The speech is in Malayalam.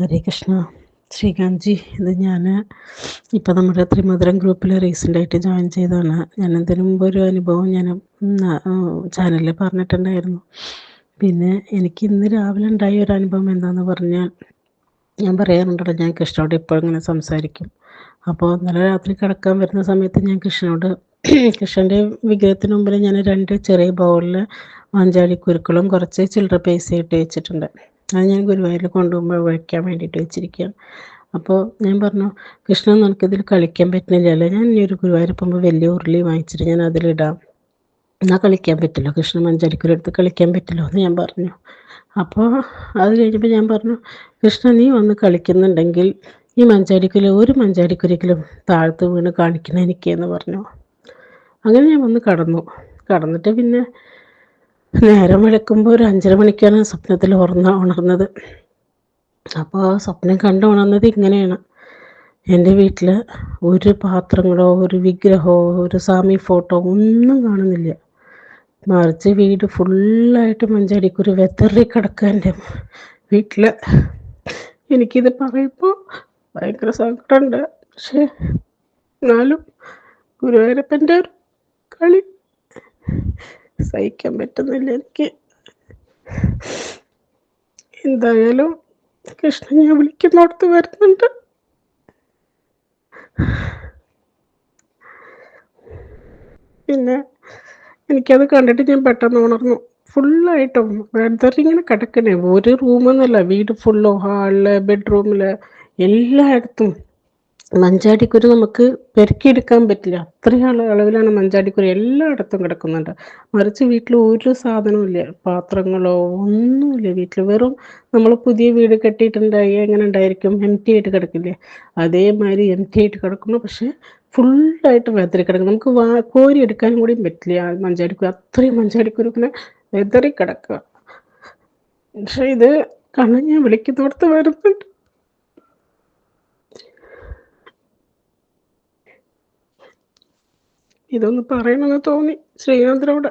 ഹരേ കൃഷ്ണ. ശ്രീകാന്ത്ജി ഇത് ഞാൻ ഇപ്പോൾ നമ്മുടെ ത്രിമധുരം ഗ്രൂപ്പിൽ റീസെന്റായിട്ട് ജോയിൻ ചെയ്തതാണ്. ഞാൻ എന്തിനു മുമ്പ് ഒരു അനുഭവം ഞാൻ ചാനലിൽ പറഞ്ഞിട്ടുണ്ടായിരുന്നു. പിന്നെ എനിക്ക് ഇന്ന് രാവിലെ ഉണ്ടായ ഒരു അനുഭവം എന്താണെന്ന് പറഞ്ഞാൽ ഞാൻ പറയാറുണ്ടല്ലോ ഞാൻ കൃഷ്ണനോട് ഇപ്പോൾ ഇങ്ങനെ സംസാരിക്കും. അപ്പോൾ ഇന്നലെ രാത്രി കിടക്കാൻ വരുന്ന സമയത്ത് ഞാൻ കൃഷ്ണനോട് കൃഷ്ണന്റെ വിഗ്രഹത്തിന് മുമ്പിൽ ഞാൻ രണ്ട് ചെറിയ ബൗളിൽ മഞ്ചാടി കുരുക്കളും കുറച്ച് ചില്ലറ ഇട്ട് വെച്ചിട്ടുണ്ട്. അത് ഞാൻ ഗുരുവായൂരിൽ കൊണ്ടുപോകുമ്പോൾ വയ്ക്കാൻ വേണ്ടിയിട്ട് വെച്ചിരിക്കുകയാണ് അപ്പോൾ ഞാൻ പറഞ്ഞു കൃഷ്ണൻ നിനക്കിതിൽ കളിക്കാൻ പറ്റുന്നില്ലല്ലോ. ഞാൻ ഇനി ഒരു ഗുരുവായൂർ പോകുമ്പോൾ വലിയ ഉരുളി വാങ്ങിച്ചിട്ട് ഞാൻ അതിലിടാം എന്നാൽ കളിക്കാൻ പറ്റില്ല. കൃഷ്ണ മഞ്ചാടിക്കുരു എടുത്ത് കളിക്കാൻ പറ്റില്ലോ എന്ന് ഞാൻ പറഞ്ഞു. അപ്പോൾ അത് കഴിഞ്ഞപ്പോൾ ഞാൻ പറഞ്ഞു കൃഷ്ണ നീ വന്ന് കളിക്കുന്നുണ്ടെങ്കിൽ ഈ മഞ്ചാരിക്കുല ഒരു മഞ്ചാടിക്കുരിക്കലും താഴത്ത് വീണ് കാണിക്കണം എനിക്ക് എന്ന് പറഞ്ഞു. അങ്ങനെ ഞാൻ വന്ന് കടന്നു. കടന്നിട്ട് പിന്നെ നേരം വെളുക്കുമ്പോൾ ഒരു അഞ്ചര മണിക്കാണ് സ്വപ്നത്തിൽ ഉറന്ന ഉണർന്നത്. അപ്പോൾ ആ സ്വപ്നം കണ്ട് ഉണർന്നത് ഇങ്ങനെയാണ്. എന്റെ വീട്ടിൽ ഒരു പാത്രങ്ങളോ ഒരു വിഗ്രഹമോ ഒരു സ്വാമി ഫോട്ടോ ഒന്നും കാണുന്നില്ല. മറിച്ച് വീട് ഫുള്ളായിട്ട് മഞ്ചാടിക്കുരു വെതറി കിടക്കുക എന്റെ വീട്ടിൽ എനിക്കിത് പറയുമ്പോൾ ഭയങ്കര സങ്കടമുണ്ട് പക്ഷേ എന്നാലും ഗുരുവായൂരപ്പന്റെ ഒരു കളി സഹിക്കാൻ പറ്റുന്നില്ല എനിക്ക്. എന്തായാലും കൃഷ്ണൻ ഞാൻ വിളിക്കുന്നിടത്ത് വരുന്നുണ്ട്. പിന്നെ എനിക്കത് കണ്ടിട്ട് ഞാൻ പെട്ടെന്ന് ഉണർന്നു. ഫുള്ളായിട്ടും വെതറിങ്ങനെ കിടക്കണേ. ഒരു റൂമെന്നല്ല വീട് ഫുള്ളോ ഹാളിൽ ബെഡ്റൂമിൽ എല്ലായിടത്തും. മഞ്ചാടിക്കുരു നമുക്ക് പെരുക്കിയെടുക്കാൻ പറ്റില്ല. അത്രയും അളവിലാണ് മഞ്ചാടിക്കുരു എല്ലായിടത്തും കിടക്കുന്നുണ്ട്. മറിച്ച് വീട്ടിൽ ഒരു സാധനവും പാത്രങ്ങളോ ഒന്നുമില്ല വീട്ടിൽ വെറും നമ്മൾ പുതിയ വീട് കെട്ടിയിട്ടുണ്ടായി എങ്ങനെ ഉണ്ടായിരിക്കും എം ടി ആയിട്ട് കിടക്കില്ലേ? അതേമാതിരി എം ടി ആയിട്ട് കിടക്കുന്നു പക്ഷേ ഫുള്ളായിട്ട് വെതറി കിടക്കും. നമുക്ക് വാ കോരി എടുക്കാനും കൂടി പറ്റില്ല മഞ്ചാടിക്കുരു. അത്രയും മഞ്ചാടിക്കുരു ഇങ്ങനെ വെതറി കിടക്കുക. പക്ഷെ ഇത് കണ്ണൻ ഞാൻ വിളിക്കുന്നിടത്ത് വരുന്നുണ്ട്. ഇതൊന്ന് പറയണമെന്ന് തോന്നി. ശ്രീകാന്തിനോട്.